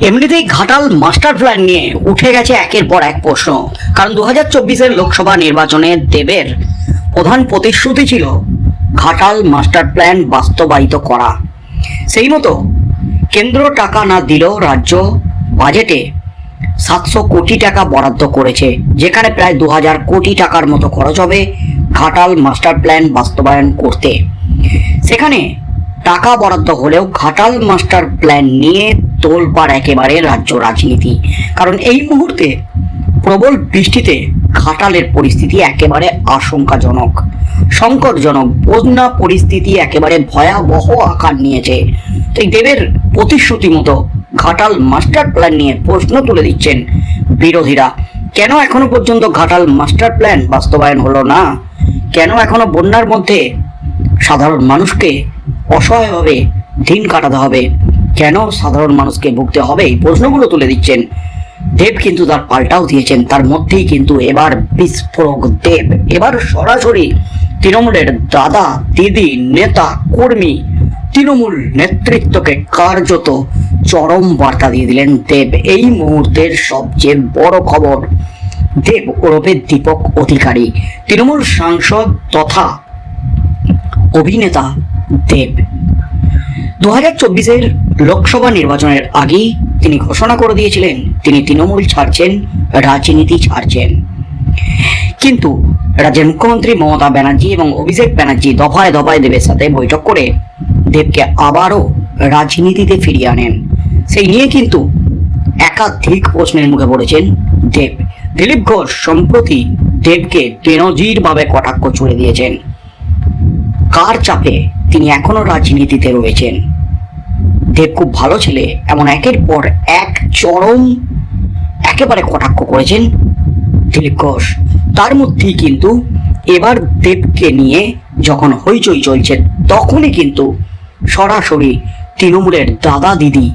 এমনিতেই Ghatal master plan নিয়ে উঠে গেছে একের পর এক প্রশ্ন। কারণ দু হাজার চব্বিশের লোকসভা নির্বাচনে দেবের প্রধান প্রতিশ্রুতি ছিল ঘাটাল মাস্টার প্ল্যান বাস্তবায়িত করা। সেই মতো কেন্দ্র টাকা না দিলেও রাজ্য বাজেটে সাতশো কোটি টাকা বরাদ্দ করেছে, যেখানে প্রায় দু হাজার কোটি টাকার মতো খরচ হবে ঘাটাল মাস্টার প্ল্যান বাস্তবায়ন করতে। সেখানে টাকা বরাদ্দ হলেও ঘাটাল মাস্টার প্ল্যান নিয়ে তোলপাড় একেবারে রাজ্য রাজনীতি। কারণ এই মুহূর্তে প্রবল বৃষ্টিতে ঘাটালের পরিস্থিতি একেবারে আশঙ্কাজনক। সংকটজনক, বন্যা পরিস্থিতি একেবারে ভয়াবহ আকার নিয়েছে। তাই দেবের প্রতিশ্রুতি মতো ঘাটাল মাস্টার প্ল্যান নিয়ে প্রশ্ন তুলে দিচ্ছেন বিরোধীরা। কেন এখনও পর্যন্ত ঘাটাল মাস্টার প্ল্যান বাস্তবায়ন হলো না? কেন এখনও বন্যার মধ্যে সাধারণ মানুষকে অসহায়ভাবে দিন কাটাতে হবে? কেন সাধারণ মানুষকে ভুগতে হবে? এই প্রশ্নগুলো তুলে দিচ্ছেন। দেব কিন্তু তার পাল্টাও দিয়েছেন। তার মধ্যেই কিন্তু এবার বিস্ফোরক দেব। এবার সরাসরি তৃণমূলের দাদা, দিদি, নেতা, কর্মী তৃণমূল নেতৃত্বকে কার্যত চরম বার্তা দিয়ে দিলেন দেব। এই মুহূর্তের সবচেয়ে বড় খবর, দেব ওরফে দীপক অধিকারী, তৃণমূল সাংসদ তথা অভিনেতা দেব। দু হাজার লোকসভা নির্বাচনের আগেই তিনি ঘোষণা করে দিয়েছিলেন, তিনি তৃণমূল ছাড়ছেন, রাজনীতি ছাড়ছেন। কিন্তু রাজ্যের মুখ্যমন্ত্রী মমতা ব্যানার্জি এবং অভিষেক ব্যানার্জি দফায় দফায় দেবের সাথে বৈঠক করে দেবকে আবারও রাজনীতিতে ফিরিয়ে আনেন। সেই নিয়ে কিন্তু একাধিক প্রশ্নের মুখে পড়েছেন দেব। দিলীপ ঘোষ সম্প্রতি দেবকে বেনজিরভাবে কটাক্ষ ছুড়ে দিয়েছেন। কার চাপে তিনি এখনও রাজনীতিতে রয়েছেন। দেব খুব ভালো ছেলে, এমন একের পর এক চরম, একেবারে কটাক্ষ করেছেন দিলীপ ঘোষ তার মধ্যেই কিন্তু এবার দেবকে নিয়ে যখন হইচই চলছে, তখনই কিন্তু সরাসরি তৃণমূলের দাদা দিদি,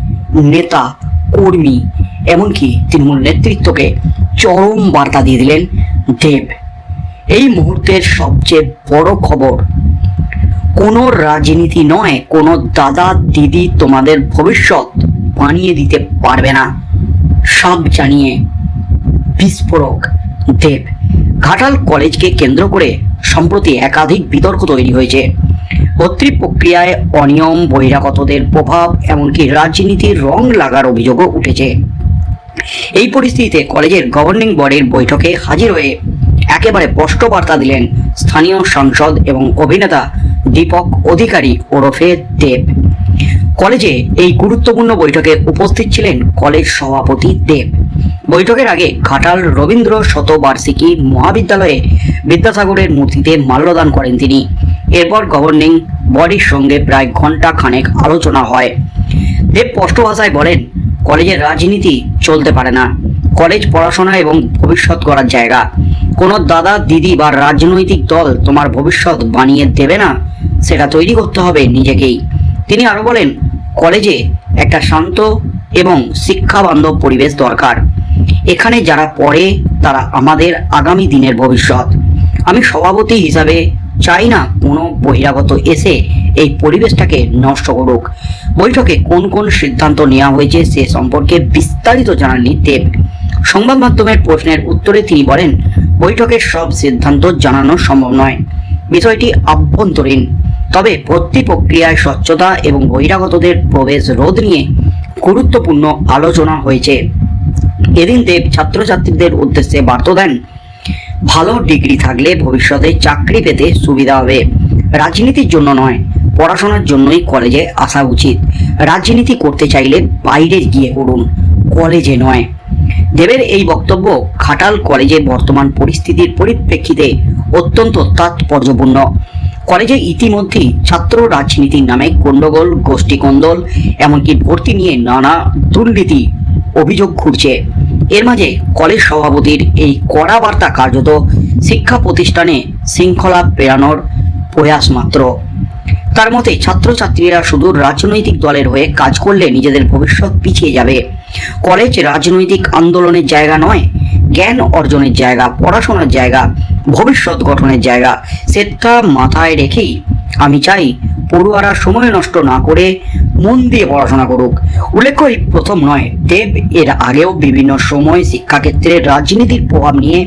নেতা, কর্মী, এমনকি তৃণমূল নেতৃত্বকে চরম বার্তা দিয়ে দিলেন দেব। এই মুহূর্তের সবচেয়ে বড় খবর কোনো রাজনীতি নয়, কোনো দাদা দিদি তোমাদের ভবিষ্যৎ বানিয়ে দিতে পারবে না। সব জানিয়ে বিস্ফোরক দেব। ঘাটাল কলেজকে কেন্দ্র করে সম্প্রতি একাধিক বিতর্ক তৈরি হয়েছে। ভর্তি প্রক্রিয়ায় অনিয়ম, বহিরাগতদের প্রভাব, এমনকি রাজনীতির রং লাগার অভিযোগও উঠেছে। এই পরিস্থিতিতে কলেজের গভর্নিং বডির বৈঠকে হাজির হয়ে একেবারে স্পষ্ট বার্তা দিলেন স্থানীয় সাংসদ এবং অভিনেতা দীপক অধিকারী ওরফে দেব। কলেজে এই গুরুত্বপূর্ণ বৈঠকে উপস্থিত ছিলেন কলেজ সভাপতি দেব। বৈঠকের আগে ঘাটাল রবীন্দ্র শতবার্ষিকী মহাবিদ্যালয়ে বিদ্যাসাগরের মূর্তিতে মাল্যদান করেন তিনি। এরপর গভর্নিং বডির সঙ্গে প্রায় ঘণ্টা খানেক আলোচনা হয়। দেব স্পষ্ট ভাষায় বলেন, কলেজের রাজনীতি চলতে পারে না। কলেজ পড়াশোনা এবং ভবিষ্যৎ করার জায়গা। কোনো দাদা, দিদি বা রাজনৈতিক দল তোমার ভবিষ্যৎ বানিয়ে দেবে না। সেটা তৈরি করতে হবে নিজেকেই। তিনি আরও বলেন, কলেজে একটা শান্ত এবং শিক্ষাবান্ধব পরিবেশ দরকার। এখানে যারা পড়ে, তারা আমাদের আগামী দিনের ভবিষ্যৎ। আমি সভাপতি হিসাবে চাই না কোনো বহিরাগত এসে এই পরিবেশটাকে নষ্ট করুক। বৈঠকে কোন কোন সিদ্ধান্ত নেওয়া হয়েছে সে সম্পর্কে বিস্তারিত জানাননি দেব সংবাদ মাধ্যমের প্রশ্নের উত্তরে তিনি বলেন, বৈঠকের সব সিদ্ধান্ত জানানো সম্ভব নয়। বিষয়টি আভ্যন্তরীণ। তবে ভর্তি প্রক্রিয়ায় স্বচ্ছতা এবং বহিরাগতদের প্রবেশ রোধ নিয়ে গুরুত্বপূর্ণ আলোচনা হয়েছে। এদিন দেব ছাত্রছাত্রীদের উদ্দেশ্যে বার্তা দেন, ভালো ডিগ্রি থাকলে ভবিষ্যতে চাকরি পেতে সুবিধা হবে। রাজনীতির জন্য নয়, পড়াশোনার জন্যই কলেজে আসা উচিত। রাজনীতি করতে চাইলে বাইরে গিয়ে করুন কলেজে নয়। দেবের এই বক্তব্য খাটাল কলেজে বর্তমান পরিস্থিতির পরিপ্রেক্ষিতে অত্যন্ত তাৎপর্যপূর্ণ। কলেজে ইতিমধ্যেই ছাত্র রাজনীতির নামে গণ্ডগোল গোষ্ঠী কোন্দল এমনকি ভর্তি নিয়ে নানা দুর্নীতি অভিযোগ ঘুরছে। এর মাঝে কলেজ সভাপতির এই কড়া বার্তা কার্যত শিক্ষা প্রতিষ্ঠানে শৃঙ্খলা পেরানোর প্রয়াস মাত্র। তার মতে, ছাত্রছাত্রীরা শুধু রাজনৈতিক দলের হয়ে কাজ করলে নিজেদের ভবিষ্যৎ পিছিয়ে যাবে। কলেজ রাজনৈতিক আন্দোলনের জায়গা নয়, জ্ঞান অর্জনের জায়গা, পড়াশোনার জায়গা। ভবিষ্যৎ গঠনের জায়গা সেটা মাথায় রেখেই আমি চাই পড়ুয়ারা সময় নষ্ট না করে মন দিয়ে পড়াশোনা করুক। উল্লেখ্য, এই প্রথম নয়, দেব এর আগেও বিভিন্ন সময় শিক্ষাক্ষেত্রে রাজনীতির প্রভাব নিয়ে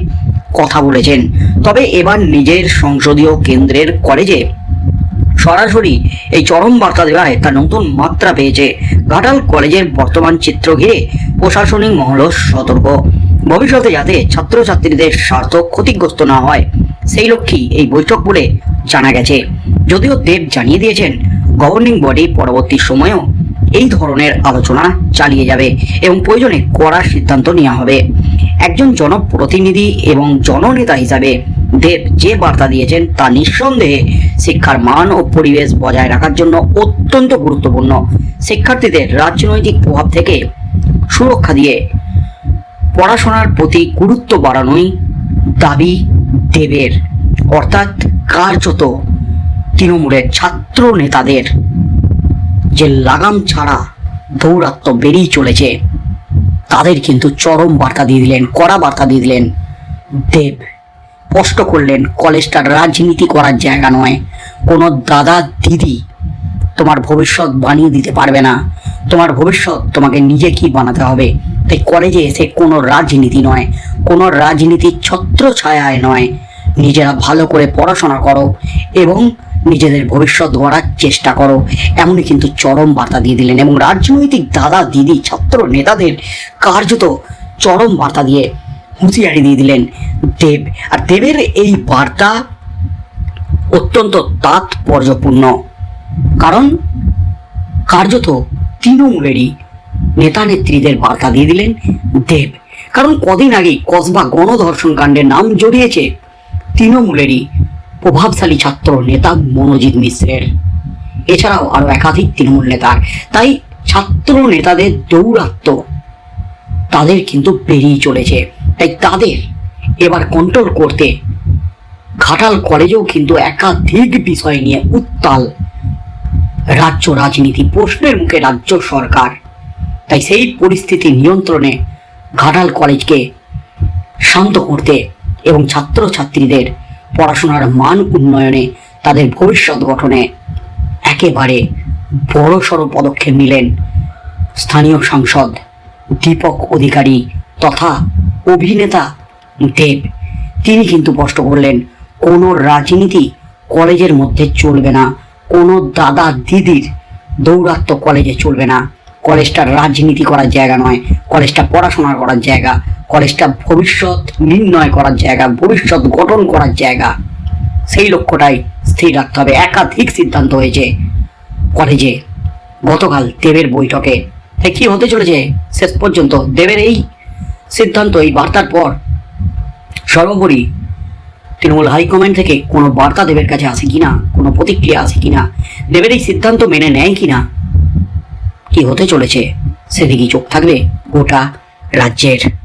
কথা বলেছেন। তবে এবার নিজের সংসদীয় কেন্দ্রের কলেজে সরাসরি এই চরম বার্তা দেওয়ায় তা নতুন মাত্রা পেয়েছে। ঘাটাল কলেজের বর্তমান চিত্র ঘিরে প্রশাসনিক মহলও সতর্ক। ভবিষ্যতে যাতে ছাত্রছাত্রীদের স্বার্থ ক্ষতিগ্রস্ত না হয়, সেই লক্ষ্যেই এই বৈঠক বলে জানা গেছে। যদিও দেব জানিয়ে দিয়েছেন গভর্নিং বডি পরবর্তী সময়েও এই ধরনের আলোচনা চালিয়ে যাবে এবং প্রয়োজনে কড়া সিদ্ধান্ত নেওয়া হবে। একজন জনপ্রতিনিধি এবং জননেতা হিসাবে দেব যে বার্তা দিয়েছেন তা নিঃসন্দেহে শিক্ষার মান ও পরিবেশ বজায় রাখার জন্য অত্যন্ত গুরুত্বপূর্ণ। শিক্ষার্থীদের রাজনৈতিক প্রভাব থেকে সুরক্ষা দিয়ে পড়াশোনার প্রতি গুরুত্ব বাড়ানোই দাবি দেবের। অর্থাৎ কার্যত তৃণমূলের ছাত্র নেতাদের যে লাগাম ছাড়া দৌরাত্ম বেরিয়ে চলেছে, তাদের কিন্তু চরম বার্তা দিয়ে দিলেন, কড়া বার্তা দিয়ে দিলেন দেব। স্পষ্ট করলেন কলেজটা রাজনীতি করার জায়গা নয়। কোনো দাদা দিদি তোমার ভবিষ্যৎ বানিয়ে দিতে পারবে না। তোমার ভবিষ্যৎ তোমাকে নিজে কি বানাতে হবে? তাই কলেজে এসে কোনো রাজনীতি নয়, কোনো রাজনীতির ছত্র ছায়ায় নয়। নিজেরা ভালো করে পড়াশোনা করো এবং নিজেদের ভবিষ্যৎ গড়ার চেষ্টা করো। এমনই কিন্তু চরম বার্তা দিয়ে দিলেন এবং রাজনৈতিক দাদা, দিদি, ছাত্র নেতাদের কার্যত চরম বার্তা দিয়ে হুঁশিয়ারি দিয়ে দিলেন দেব। আর দেবের এই বার্তা অত্যন্ত তাৎপর্যপূর্ণ। কারণ কার্যত তৃণমূলেরই নেতা নেত্রীদের বার্তা দিয়ে দিলেন দেব। কারণ কদিন আগেই কসবা গণধর্ষণ কাণ্ডের নাম জড়িয়েছে তৃণমূলেরই প্রভাবশালী ছাত্র নেতা মনোজিৎ মিশ্রের। এছাড়াও আরও একাধিক তৃণমূল নেতার। তাই ছাত্র নেতাদের দৌরাত্ম তাদের কিন্তু বেরিয়ে চলেছে। তাই তাদের এবার কন্ট্রোল করতে ঘাটাল কলেজেও কিন্তু একাধিক বিষয় নিয়ে উত্তাল রাজ্য রাজনীতি প্রশ্নের মুখে রাজ্য সরকার। তাই সেই পরিস্থিতি নিয়ন্ত্রণে ঘাটাল কলেজকে শান্ত করতে এবং ছাত্রছাত্রীদের পড়াশোনার মান উন্নয়নে তাদের ভবিষ্যৎ গঠনে একেবারে বড় বড়সড় পদক্ষেপ নিলেন স্থানীয় সাংসদ, দীপক অধিকারী তথা অভিনেতা দেব। তিনি কিন্তু স্পষ্ট করলেন, কোনো রাজনীতি কলেজের মধ্যে চলবে না। কোনো দাদা দিদির দৌরাত্ম কলেজে চলবে না। কলেজটা রাজনীতি করার জায়গা নয় কলেজটা পড়াশোনা করার জায়গা কলেজটা ভবিষ্যৎ নির্ণয় করার জায়গা, ভবিষ্যৎ গঠন করার জায়গা। সেই লক্ষ্যটাই স্থির রাখতে হবে। একাধিক সিদ্ধান্ত হয়েছে কলেজে গতকাল দেবের বৈঠকে। তাই কি হতে চলেছে? শেষ পর্যন্ত দেবের এই সিদ্ধান্ত এই বার্তার পর সর্বোপরি তৃণমূল হাইকমান্ড থেকে কোনো বার্তা দেবের কাছে আসে কিনা? কোনো প্রতিক্রিয়া আসে কিনা? দেবের এই সিদ্ধান্ত মেনে নেয় কিনা? কি হতে চলেছে? সেদিকেই চোখ থাকবে গোটা রাজ্যের।